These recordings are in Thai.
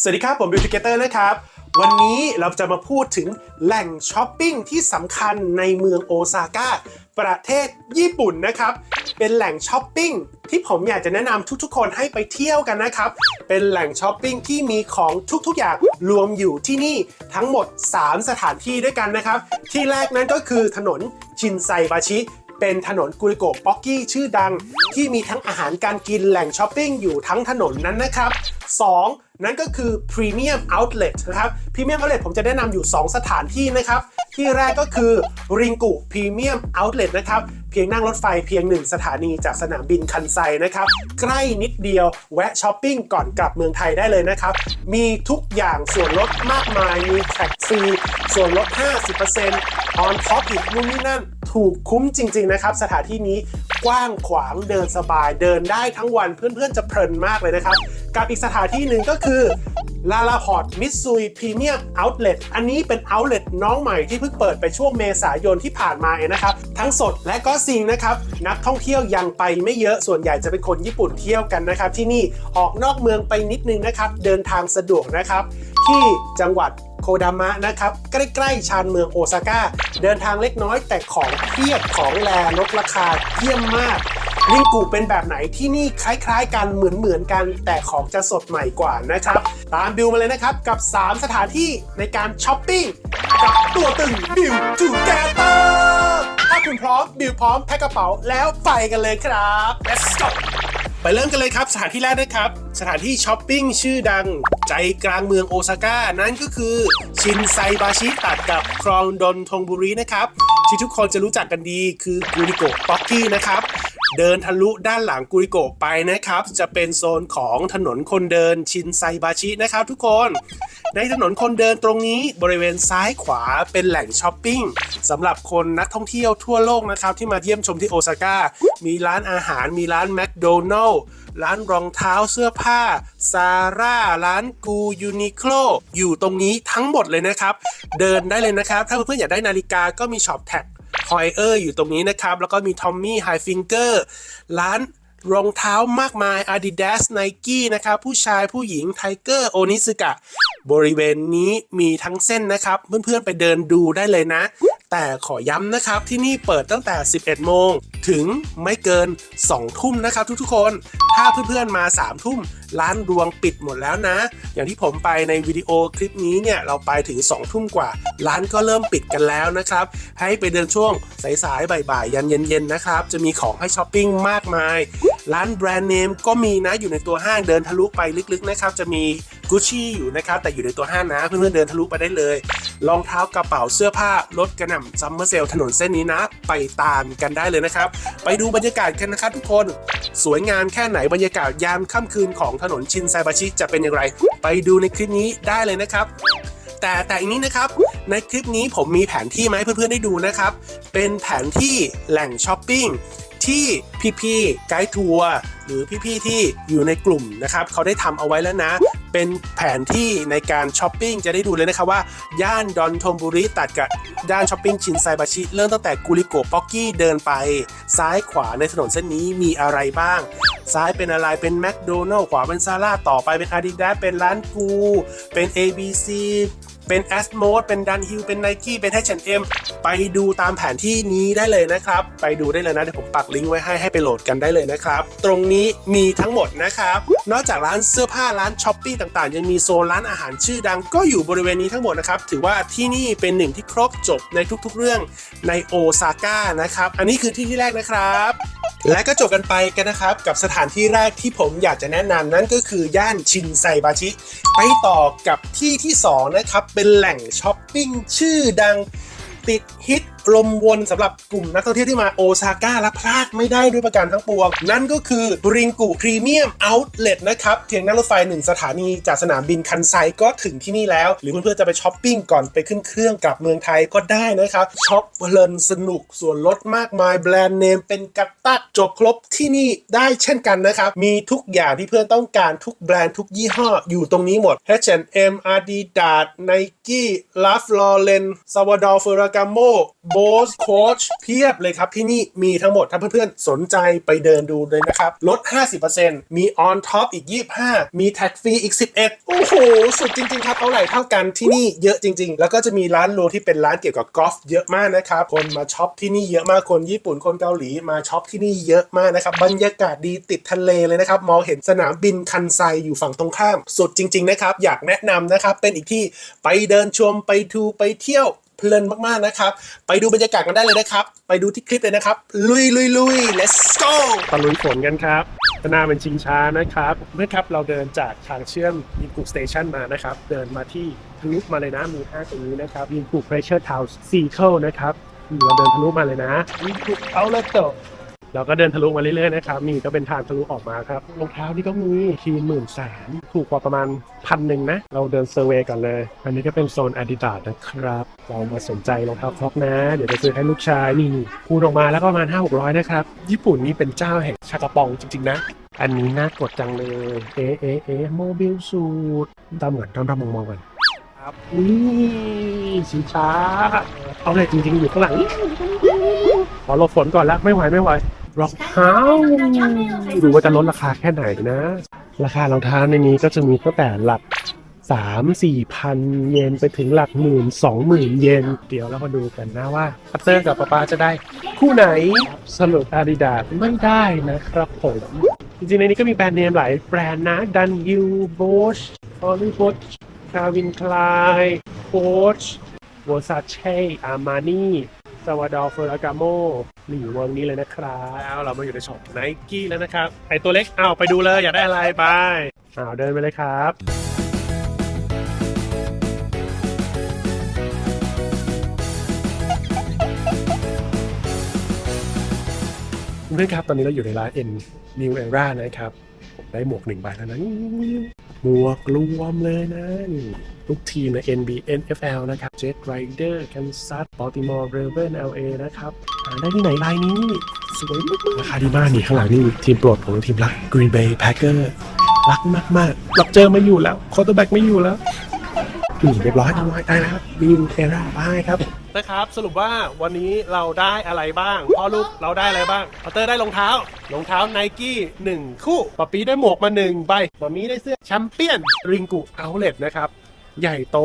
สวัสดีครับ ผมบิวติเกเตอร์นะครับ วันนี้เราจะมาพูดถึงแหล่งช้อปปิ้งที่สำคัญในเมืองโอซาก้าประเทศญี่ปุ่นนะครับ เป็นแหล่งช้อปปิ้งที่ผมอยากจะแนะนำทุกๆ คนให้ไปเที่ยวกันนะครับ เป็นแหล่งช้อปปิ้งที่มีของทุกๆ อย่างรวมอยู่ที่นี่ทั้งหมด 3 สถานที่ด้วยกันนะครับ ที่แรกนั้นก็คือถนนชินไซบาชิเป็นถนนกุริโกะป๊อกกี้ชื่อดัง ที่มีทั้งอาหารการกินแหล่งช้อปปิ้งอยู่ทั้งถนนนั้นนะครับ 2. นั่นก็คือ Premium Outlet นะครับ Premium Outlet ผมจะแนะนำอยู่ 2 สถานที่นะครับ ที่แรกก็คือริงกุ Premium Outlet นะครับ เพียงนั่งรถไฟเพียง 1 สถานีจากสนามบินคันไซนะครับ ใกล้นิดเดียวแวะช้อปปิ้งก่อนกลับเมืองไทยได้เลยนะครับ มีทุกอย่างส่วนลดมากมาย มีแท็กฟรีส่วนลด 50% on top อีกนู่นนี่นั่นถูกคุ้มจริง ๆ นะครับ สถานที่นี้กว้างขวางเดินสบายเดินได้ทั้งวันเพื่อนๆจะเพลินมากเลยนะครับ กับอีกสถานที่หนึ่งก็คือลาลาพอร์ตมิสซูยพรีเมียมเอาท์เลทอันนี้เป็นเอาท์เลทน้องใหม่ที่เพิ่งเปิดไปช่วงเมษายนที่ผ่านมาเองนะครับ ทั้งสดและก็ซิงนะครับ นักท่องเที่ยวยังไปไม่เยอะส่วนใหญ่จะเป็นคนญี่ปุ่นเที่ยวกันนะครับ ที่นี่ออกนอกเมืองไปนิดนึงนะครับ เดินทางสะดวกนะครับ ที่จังหวัดโคดามะนะครับ ใกล้ ๆ ชานเมืองโอซาก้าเดินทางเล็กน้อยแต่ของเพียบของแลลดราคาเยี่ยมมาก ลิงกูเป็นแบบไหนที่นี่คล้าย ๆ กันเหมือนๆกัน แต่ของจะสดใหม่กว่านะครับ ตามบิวมาเลยนะครับ กับ 3 สถานที่ในการช้อปปิ้งกับตัวตึงบิวจูแกเตอร์ถ้าคุณพร้อมบิวพร้อมแพ็คกระเป๋าแล้วไปกันเลยครับ let's go ไปเริ่มกันเลยครับ สถานที่แรกนะครับ สถานที่ช้อปปิ้งชื่อดังใจกลางเมืองโอซาก้า นั่นก็คือชินไซบาชิตัดกับคลองดนทงบุรีนะครับ ที่ทุกคนจะรู้จักกันดีคือกูริโกะป๊อกกี้นะครับ เดินทะลุด้านหลังกุริโกะไปนะครับ จะเป็นโซนของถนนคนเดินชินไซบาชินะครับทุกคน ในถนนคนเดินตรงนี้บริเวณซ้ายขวาเป็นแหล่งช้อปปิ้งสำหรับคนนักท่องเที่ยวทั่วโลกนะครับ ที่มาเยี่ยมชมที่โอซาก้า มีร้านอาหารมีร้านแมคโดนัลล์ร้านรองเท้าเสื้อผ้าซาร่าร้านกูยูนิโคลอยู่ตรงนี้ทั้งหมดเลยนะครับ เดินได้เลยนะครับ ถ้าเพื่อนๆอยากได้นาฬิกาก็มีช็อปแท็ก ฮอยเออร์อยู่ตรงนี้นะครับ แล้วก็มีทอมมี่ไฮฟิงเกอร์ร้านรองเท้ามากมาย Adidas Nike นะครับ ผู้ชายผู้หญิงไทเกอร์โอนิสึกะ บริเวณนี้มีทั้งเส้นนะครับ เพื่อนๆไปเดินดูได้เลยนะ แต่ขอย้ำนะครับที่นี่เปิดตั้งแต่ 11 โมง ถึงไม่เกิน 2 ทุ่มนะครับทุกๆคน ถ้าเพื่อนๆมา 3 ทุ่มร้านรวงปิดหมดแล้วนะ อย่างที่ผมไปในวิดีโอคลิปนี้เนี่ย เราไปถึง 2 ทุ่มกว่า ร้านก็เริ่มปิดกันแล้วนะครับ ให้ไปเดินช่วงสายๆบ่ายๆยันเย็นๆนะครับ จะมีของให้ช้อปปิ้งมากมาย ร้านแบรนด์เนมก็มีนะอยู่ในตัวห้างเดินทะลุไปลึกๆนะครับ จะมี กุชชี่อยู่นะครับแต่อยู่ในตัวห้างนะเพื่อนๆเดินทะลุไปได้เลยรองเท้ากระเป๋าเสื้อผ้าลดกระหน่ำซัมเมอร์เซลถนนเส้นนี้นะ ไปตามกันได้เลยนะครับ ไปดูบรรยากาศกันนะครับทุกคนสวยงามแค่ไหนบรรยากาศยามค่ำคืนของถนนชินไซบาชิจะเป็นอย่างไร ไปดูในคลิปนี้ได้เลยนะครับแต่แต่อันนี้นะครับในคลิปนี้ผมมีแผนที่มาให้เพื่อนๆได้ดูนะครับ เป็นแผนที่แหล่งช้อปปิ้งที่พี่ๆไกด์ทัวร์หรือพี่ๆที่อยู่ในกลุ่มนะครับเขาได้ทำเอาไว้แล้วนะ เป็นแผนที่ในการช้อปปิ้งจะได้ดูเลยนะครับว่า ย่านดอนทมบุรีตัดกับย่านช้อปปิ้งชินไซบาชิ เริ่มตั้งแต่กุลิโกะป๊อกกี้เดินไป ซ้ายขวาในถนนเส้นนี้มีอะไรบ้าง ซ้ายเป็นอะไรเป็นแมคโดนัลล์ขวาเป็นซาร่าต่อไปเป็น Adidas เป็นร้านกู เป็น ABC เป็น a s m o d เป็นดันฮิลเป็น Nike เป็น H&M ไปดูตามแผนที่นี้ได้เลยนะครับ ไปดูได้เลยนะ เดี๋ยวผมปักลิงก์ไว้ให้ให้ไปโหลดกันได้เลยนะครับ ตรงนี้มีทั้งหมดนะครับ นอกจากร้านเสื้อผ้าร้านช้อปปี้ต่างๆ ยังมีโซนร้านอาหารชื่อดังก็อยู่บริเวณนี้ทั้งหมดนะครับ ถือว่าที่นี่เป็นหนึ่งที่ครบจบในทุกๆเรื่องในโอซาก้านะครับ อันนี้คือที่ที่แรกนะครับ และก็จบกันไปกันนะครับ กับสถานที่แรกที่ผมอยากจะแนะนำนั่นก็คือย่านชินไซบาชิ ไปต่อกับที่ที่ 2 นะครับ เป็นแหล่งช้อปปิ้งชื่อดังติดฮิต ลมวนสำหรับกลุ่มนักท่องเที่ยวที่มาโอซาก้าและพลาดไม่ได้ด้วยประการทั้งปวง นั่นก็คือริงกุพรีเมียมเอาท์เลทนะครับเพียงนั่งรถไฟหนึ่งสถานีจากสนามบินคันไซก็ถึงที่นี่แล้ว หรือเพื่อนๆจะไปช้อปปิ้งก่อนไปขึ้นเครื่องกลับเมืองไทยก็ได้นะครับช็อปเพลินสนุกส่วนลดมากมายแบรนด์เนมเป็นกัตตักจบครบที่นี่ได้เช่นกันนะครับ มีทุกอย่างที่เพื่อนต้องการทุกแบรนด์ทุกยี่ห้ออยู่ตรงนี้หมด H&M Adidas Nike Ralph Lauren Salvador Ferragamo โบสโคชเพียบเลยครับ ที่นี่มีทั้งหมดถ้าเพื่อนๆ สนใจไปเดินดูเลยนะครับ ลด 50%มี on top อีก 25 มีแท็กฟรีอีก 11 โอ้โห สุดจริง ๆ ครับ เอาไหร่เท่ากันที่นี่เยอะจริง ๆ แล้วก็จะมีร้านโลที่เป็นร้านเกี่ยวกับกอล์ฟเยอะมากนะครับ คนมาช็อปที่นี่เยอะมากคนญี่ปุ่นคนเกาหลีมาช็อปที่นี่เยอะมากนะครับบรรยากาศดีติดทะเลเลยนะครับมองเห็นสนามบินคันไซอยู่ฝั่งตรงข้าม สุดจริง ๆ นะครับ อยากแนะนำนะครับเป็นอีกที่ไปเดินชมไปดูไปเที่ยว เพลินมากๆนะครับ ไปดูบรรยากาศกันได้เลยนะครับ ไปดูที่คลิปเลยนะครับ ลุยลุยลุย let's go ตะลุยฝนกันครับข้างหน้าเป็นชิงช้านะครับเมื่อครับเราเดินจากทางเชื่อมยินกุสเตชันมานะครับ เดินมาที่ทะลุมาเลยนะมีห้างตรงนี้นะครับยินกุเพรสเชอร์ทาวน์ซีเคิลนะครับเราเดินทะลุมาเลยนะยินกุเอาเลโต เราก็เดินทะลุมาเรื่อยๆนะครับนี่ก็เป็นทางทะลุออกมาครับรองเท้านี่ก็มีทีหมื่นแสนถูกกว่าประมาณพันหนึ่งนะ เราเดินเซอร์เวย์ก่อนเลย อันนี้ก็เป็นโซน Adidas นะครับ เรามาสนใจรองเท้าคล็อกนะ เดี๋ยวจะซื้อให้ลูกชายนี่พูดออกมาแล้วก็ประมาณ 5 6 0 0 นะครับ ญี่ปุ่นนี่เป็นเจ้าแห่งชากระปองจริงๆนะอันนี้น่ากดจังเลย เอ๊ะเอ๊ะเอ๊ะโมบิลสูทตามเหมือนตามๆมองๆกันครับนี่สีช้า เอาเลยจริงๆ อยู่ข้างหลังขอหลบฝนก่อนแล้วไม่ไหว ไม่ไหว รองเท้าดูว่าจะลดราคาแค่ไหนนะ ราคารองเท้าในนี้ก็จะมีตั้งแต่หลักสามสี่พันเยนไปถึงหลักหมื่นสองหมื่นเยน เดี๋ยวเรามาดูกันนะว่าพัตเตอร์กับป๊าป๊าจะได้ คู่ไหนสรุปอาดิดาไม่ได้นะครับผม จริงๆ ในนี้ก็มีแบรนด์เนมหลายแบรนด์นะดันยูโบชออลิโบชคาวินคลายโคชวอซาเช่อาร์มานี ซาวาดอร์เฟอร์อากาโมนี่อยู่วงนี้เลยนะครับแล้วเรามาอยู่ในช็อปไนกี้แล้วนะครับ ไอตัวเล็กอ้าวไปดูเลยอยากได้อะไรไปอ้าวเดินไปเลยครับเพื่อนครับ ตอนนี้เราอยู่ในร้าน N New Era นะครับ ผมได้หมวกหนึ่งใบแล้วนะ บวกรวมเลยนะนี่ทุกทีมใน NBA NFL นะครับ Jet Rider Kansas Baltimore Raven LA นะครับหาได้ที่ไหนลายนี้ สวยมากๆราคาดีมากนี่ข้างหลังนี่ทีมโปรดผมทีมรัก Green Bay Packer รักมากๆรักเจอไม่อยู่แล้วคอร์เตอร์แบ็กไม่อยู่แล้ว เรียบร้อยเรียบร้อยได้แล้วบีมเอร่าบายครับนะครับสรุปว่าวันนี้เราได้อะไรบ้างพ่อลูกเราได้อะไรบ้างพัตเตอร์ได้รองเท้ารองเท้าไนกี้หนึ่งคู่ปอปีได้หมวกมาหนึ่งใบมามีได้เสื้อแชมเปี้ยนริงกุเอาเลตนะครับใหญ่โต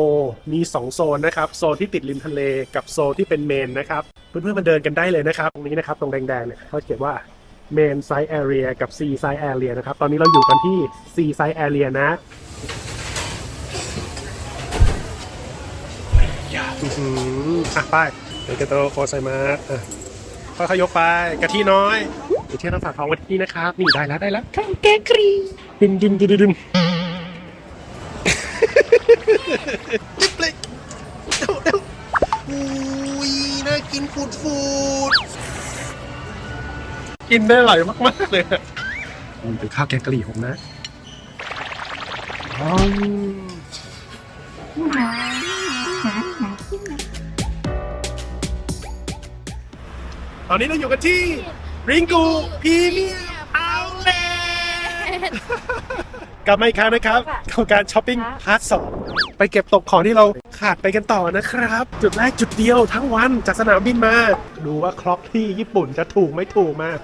มี 2 โซนนะครับ โซนที่ติดริมทะเลกับโซนที่เป็นเมนนะครับ เพื่อนๆมาเดินกันได้เลยนะครับ ตรงนี้นะครับ ตรงแดงๆเนี่ยเขาเขียนว่า main side area กับ sea side area นะครับ ตอนนี้เราอยู่กันที่ sea side area นะ อื้อหืออะไปเดี๋ยวกระโตโคไซมาอะค่อยๆยกไปกะทิน้อยเดี๋ยวเที่ยวต้องฝากของไว้ที่นี่นะครับ นี่ได้แล้วได้แล้วข้าวแกงกรีดึมดึมดึมดึมจิ๊บเล็กเร็วเร็วอุ้ยน่ากินฟูดฟูดกินได้อร่อยมากๆเลยอะนี่เป็นข้าวแกงกะหรี่ผมนะอ๋อ ตอนนี้เราอยู่กันที่ริงกูพรีเมียมเอาเลกลับมาอีกครั้งนะครับกับการช้อปปิ้งพาร์ทสองไปเก็บตกของที่เราขาดไปกันต่อนะครับ จุดแรกจุดเดียวทั้งวันจากสนามบินมา ดูว่าคล็อกที่ญี่ปุ่นจะถูกไม่ถูกมาก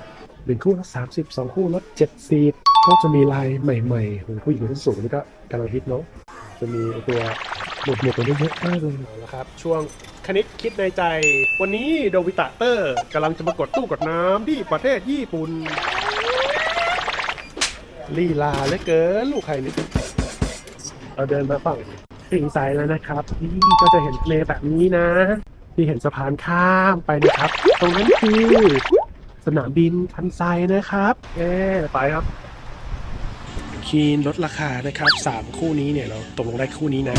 หนึ่งคู่ลดสามสิบสองคู่ลดเจ็ดสิบก็จะมีลายใหม่ๆของผู้หญิงที่สูงนี่ก็กำลังฮิตเนาะจะมีตัวหมวกหมวกตัวนี้เยอะมากเลยนะครับ ช่วง คณิตคิดในใจ วันนี้โดวิตะเตอร์กำลังจะมากดตู้กดน้ำที่ประเทศญี่ปุ่นลีลาเหลือเกินลูกใครนี่เราเดินมาฝั่งสิงไซแล้วนะครับ นี่ก็จะเห็นทะเลแบบนี้นะ ที่เห็นสะพานข้ามไปนะครับ ตรงนั้นคือสนามบินคันไซนะครับเอ๊ไปครับ คีนลดราคานะครับ 3 คู่นี้เนี่ยเราตกลงได้คู่นี้นะ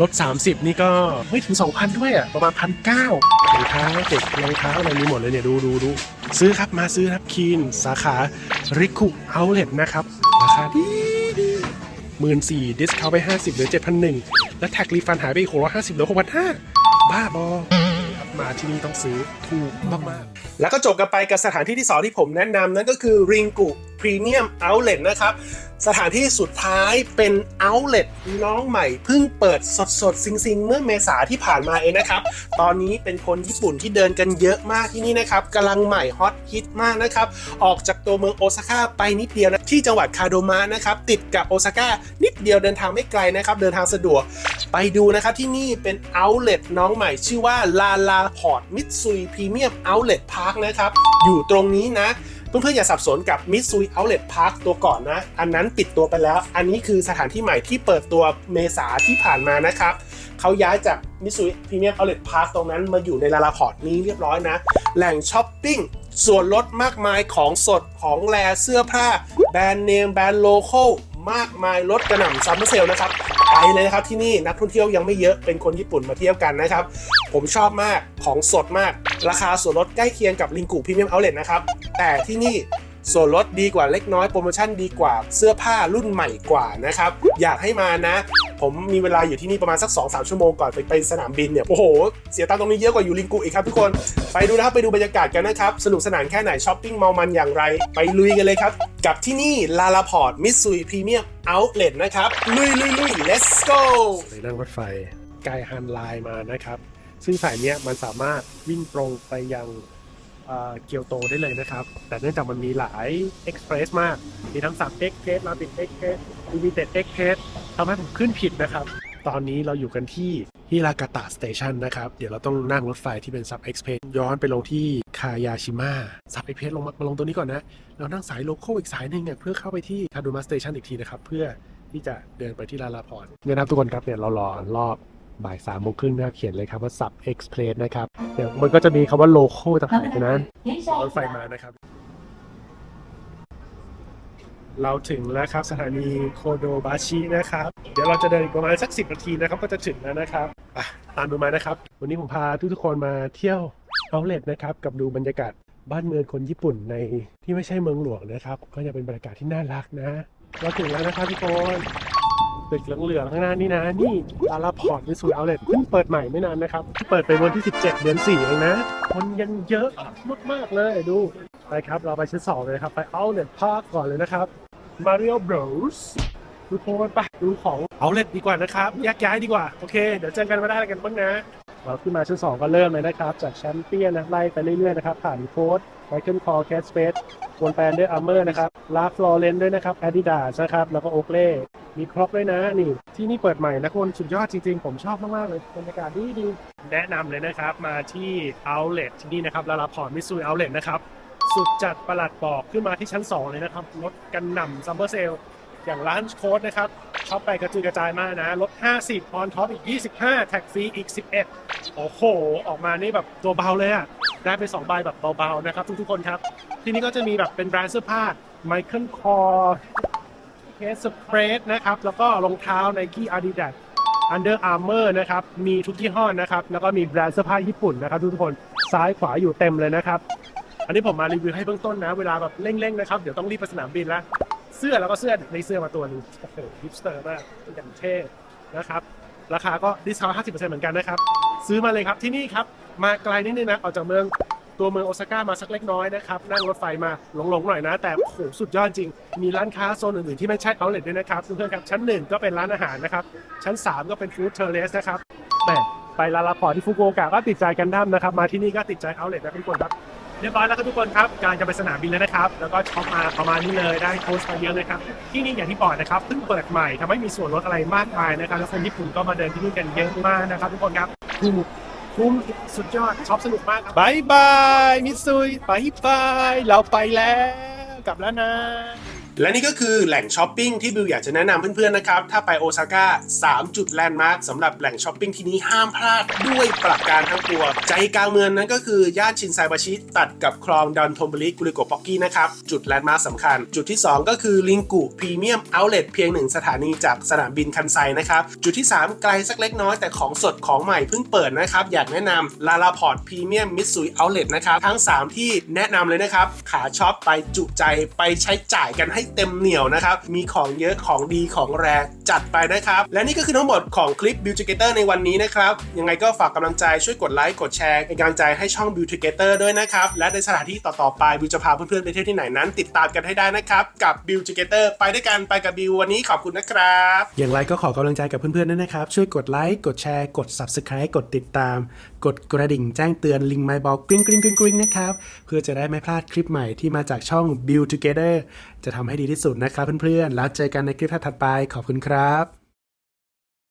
ลด 30 นี่ก็ไม่ถึง 2,000 ด้วยอะ ประมาณพันเก้ารองเท้าเด็กรองเท้าอะไรมีหมดเลยเนี่ย ดูดูดูซื้อครับมาซื้อครับคีน สาขาริคุเอาเล t นะครับ ราคาดีดีหมื่นสี่ดิสคาวไป 50เหลือ 7,001 แล้วแท็กรีฟันหายไปอีก650เหลือ6,500 บ้าบอมาที่นี่ต้องซื้อถูกมากๆ แล้วก็จบกันไปกับสถานที่ที่2ที่ผมแนะนำนั่นก็คือริงกุ Premium Outlet นะครับ สถานที่สุดท้ายเป็น Outlet น้องใหม่เพิ่งเปิดสดสดๆซิงๆเมื่อเมษาที่ผ่านมาเองนะครับ ตอนนี้เป็นคนญี่ปุ่นที่เดินกันเยอะมากที่นี่นะครับกำลังใหม่ฮอตฮิตมากนะครับ ออกจากตัวเมืองโอซาก้าไปนิดเดียวนะที่จังหวัดคาโดมะนะครับ ติดกับโอซาก้านิดเดียวเดินทางไม่ไกลนะครับ เดินทางสะดวกไปดูนะครับที่นี่เป็น Outlet น้องใหม่ชื่อว่าลาลาพอร์ตมิตซุยพรีเมียม Outlet Park นะครับ อยู่ตรงนี้นะ เพื่อนๆอย่าสับสนกับมิตซุย Outlet Park ตัวก่อนนะ อันนั้นปิดตัวไปแล้ว อันนี้คือสถานที่ใหม่ที่เปิดตัวเมษาที่ผ่านมานะครับเขาย้ายจากมิตซุยพรีเมียม Outlet Park ตรงนั้นมาอยู่ในลาลาพอร์ตนี้เรียบร้อยนะ แหล่งช้อปปิ้งส่วนลดมากมายของสดของแลเสื้อผ้า แบรนด์เนม แบรนด์โลเคอลมากมายลดกระหน่ำซัมเมอร์เซลนะครับ ไปเลยนะครับที่นี่นักท่องเที่ยวยังไม่เยอะเป็นคนญี่ปุ่นมาเที่ยวกันนะครับ ผมชอบมากของสดมาก ราคาส่วนลดใกล้เคียงกับลิงกูพรีเมียมเอาเล t นะครับ แต่ที่นี่ส่วนลดดีกว่าเล็กน้อยโปรโมชั่นดีกว่าเสื้อผ้ารุ่นใหม่กว่านะครับ อยากให้มานะ ผมมีเวลาอยู่ที่นี่ประมาณสัก 2-3 ชั่วโมงก่อนไปไปสนามบินเนี่ย โอ้โห เสียตังตรงนี้เยอะกว่าอยู่ลิงกูอีกครับทุกคนไปดูนะครับ ไปดูบรรยากาศกันนะครับ สนุกสนานแค่ไหนช้อปปิ้งเมามันอย่างไร ไปลุยกันเลยครับ กับที่นี่ลาลาพอร์ตมิสซุยพรีเมียมเอาท์เลทนะครับลุยลุยลุย let's go เลยนั่งรถไฟไกลฮันไลน์มานะครับ ซึ่งสายนี้มันสามารถวิ่งตรงไปยังเกียวโตได้เลยนะครับ แต่เนื่องจากมันมีหลายเอ็กซ์เพรสมาก มีทั้งสับเอ็กเพรสลาบิดเอ็กเพรสลิมิเต็ดเอ็กเพรสทำให้ผมขึ้นผิดนะครับ ตอนนี้เราอยู่กันที่ฮิรากาตะสเตชันนะครับ เดี๋ยวเราต้องนั่งรถไฟที่เป็นซับเอ็กซ์เพรสย้อนไปลงที่คายาชิมะซับเอ็กซ์เพรสลงมาลงตรงนี้ก่อนนะ เรานั่งสายโลโก้อีกสายหนึ่งเนี่ยเพื่อเข้าไปที่คาดูมาสเตชันอีกทีนะครับ เพื่อที่จะเดินไปที่ลาลาพรเนี่ยนะครับทุกคนครับเนี่ยเรารอรอบ บ่ายสามโมงครึ่งนะครับเขียนเลยครับว่า sub express นะครับเดี๋ยวมันก็จะมีคำว่าโลโก้ต่างหากนั้นรถไฟมานะครับ เราถึงแล้วครับสถานีโคโดบาชินะครับ เดี๋ยวเราจะเดินอีกประมาณสักสินาทีนะครับ ก็จะถึงแล้วนะครับอะตามดูมานะครับ วันนี้ผมพาทุกๆคนมาเที่ยวเอาเล t นะครับ กับดูบรรยากาศบ้านเมืองคนญี่ปุ่นในที่ไม่ใช่เมืองหลวงนะครับ ก็จะเป็นบรรยากาศที่น่ารักนะ เราถึงแล้วนะครับทุกคน ตึกเหลืองๆข้างหน้านี่นะนี่ลาลาพอร์ตมิสูเอาเลตเพิ่งเปิดใหม่ไม่นานนะครับ เปิดไปวันที่ 17 เดือน4เองนะคนยังเยอะมากๆเลยดูไปครับเราไปชั้นสองเลยครับไปเอาเล t พาร์คก่อนเลยนะครับ Mario Bros ดูโพสไปดูของเอาเลตดีกว่านะครับแยกย้ายดีกว่า โอเค เดี๋ยวเจอกันมาได้กันบ้างนะ เราขึ้นมาชั้นสองก็เริ่มเลยนะครับ จากแชมเปี้ยนนะไล่ไปเรื่อยๆนะครับ ผ่านโค้ดไมเคิลคอร์แคสเปซวนแปนด้วยอาร์เมอร์นะครับลาฟลอเรนด้วยนะครับแอดิดาสนะครับ แล้วก็โอเล่มีครบด้วยนะนี่ ที่นี่เปิดใหม่นะคนสุดยอดจริงๆ ผมชอบมาก ๆ เลยบรรยากาศดีดีๆแนะนำเลยนะครับ มาที่ Outlet ที่นี่นะครับลาลาพอร์ตมิสซูริ Outlet นะครับ สุดจัดประหลัดบอกขึ้นมาที่ชั้น 2 เลยนะครับลดกันหน่ำซัมเมอร์เซล อย่างร้านโค้ดนะครับช็อปไปกระจุยกระจายมากนะลด 50ออนท็อปอีก 25 แท็กฟรีอีก 11 โอ้โห ออกมานี่แบบตัวเบาเลยอะได้ไป2ใบแบบเบาๆนะครับ ทุกๆคนครับ ที่นี่ก็จะมีแบบเป็นแบรนด์เสื้อผ้า Michael Kors เคสสเปรดนะครับ แล้วก็รองเท้า Nike Adidas Under Armour นะครับ มีทุกยี่ห้อนะครับ แล้วก็มีแบรนด์เสื้อผ้าญี่ปุ่นนะครับ ทุกคนซ้ายขวาอยู่เต็มเลยนะครับ อันนี้ผมมารีวิวให้เบื้องต้นนะ เวลาแบบเร่งๆนะครับ เดี๋ยวต้องรีบไปสนามบินแล้ว เสื้อแล้วก็เสื้อในเสื้อมาตัวนึงโอ้โหฮิปสเตอร์มากอย่างเท่นะครับราคาก็ดิสคาว50%เซ็นต์เหมือนกันนะครับ ซื้อมาเลยครับที่นี่ครับ มาไกลนิดนึงนะ ออกจากเมืองตัวเมืองโอซาก้ามาสักเล็กน้อยนะครับ นั่งรถไฟมาหลงๆหน่อยนะ แต่โอ้โหสุดยอดจริง มีร้านค้าโซนอื่นๆที่ไม่ใช่เอาเล t ด้วยนะครับเพื่อนๆครับ ชั้น1ก็เป็นร้านอาหารนะครับ ชั้น3ก็เป็นฟู้ดเทอร์เลสนะครับแหมไปลาลาพอที่ฟุกุโอกะก็ติดใจกันดั้มนะครับ มาที่นี่ก็ติดใจเอาเล t นะทุกคนครับ เรียบร้อยแล้วครับทุกคนครับการจะไปสนามบินแล้วนะครับ แล้วก็ช็อปมาประมาณนี้เลยได้โค้ชมาเยอะเลยครับ ที่นี่อย่างที่บอกนะครับเพิ่งเปิดใหม่ทำให้มีส่วนลดอะไรมากมายนะครับแล้วคนญี่ปุ่นก็มาเดินที่นี่กันเยอะมากนะครับ ทุกคนครับถูกคุ้มสุดยอดช็อปสนุกมากครับบายบายมิซุยบายบายเราไปแล้วกลับแล้วนะ และนี่ก็คือแหล่งช้อปปิ้งที่บิวอยากจะแนะนำเพื่อนๆนะครับ ถ้าไปโอซาก้า 3 จุดแลนด์มาร์คสำหรับแหล่งช้อปปิ้งที่นี้ห้ามพลาดด้วยประการทั้งปวงใจกลางเมืองนั้นก็คือย่านชินไซบาชิตัดกับคลองดันทมบริกุริโกป๊อกกี้นะครับ จุดแลนด์มาร์คสำคัญ จุดที่ 2 ก็คือลิงกุพรีเมียมเอาท์เลทเพียงหนึ่งสถานีจากสนามบินคันไซนะครับจุดที่ 3 ไกลสักเล็กน้อยแต่ของสดของใหม่เพิ่งเปิดนะครับอยากแนะนำลาลาพอร์ตพรีเมียมมิตซุยเอาท์เลทนะครับทั้ง 3 ที่แนะนำเลยนะครับขาช็อปไปจุใจไปใช้จ่ายกันให้เต็มเหนียวนะครับ มีของเยอะของดีของแรงจัดไปนะครับ และนี่ก็คือทั้งหมดของคลิป Build Together ในวันนี้นะครับ ยังไงก็ฝากกำลังใจช่วยกดไลค์กดแชร์เป็นกำลังใจให้ช่อง Build Together ด้วยนะครับ และในสถานที่ต่อๆไปบิวจะพาเพื่อนๆไปเที่ยวที่ไหนนั้น ติดตามกันให้ได้นะครับกับ Build Together ไปด้วยกันไปกับบิววันนี้ขอบคุณนะครับ อย่างไรก็ขอกำลังใจกับเพื่อนๆด้วยนะครับช่วยกดไลค์กดแชร์กด Subscribe กดติดตาม กดกระดิ่งแจ้งเตือนลิงก์ไมบอกกริ๊งกริ๊งกริ๊งกริ๊งนะครับเพื่อจะได้ไม่พลาดคลิปใหม่ที่มาจากช่อง Build Together จะทำให้ดีที่สุดนะครับเพื่อนๆ แล้วเจอกันในคลิปถัดๆไป ขอบคุณครับ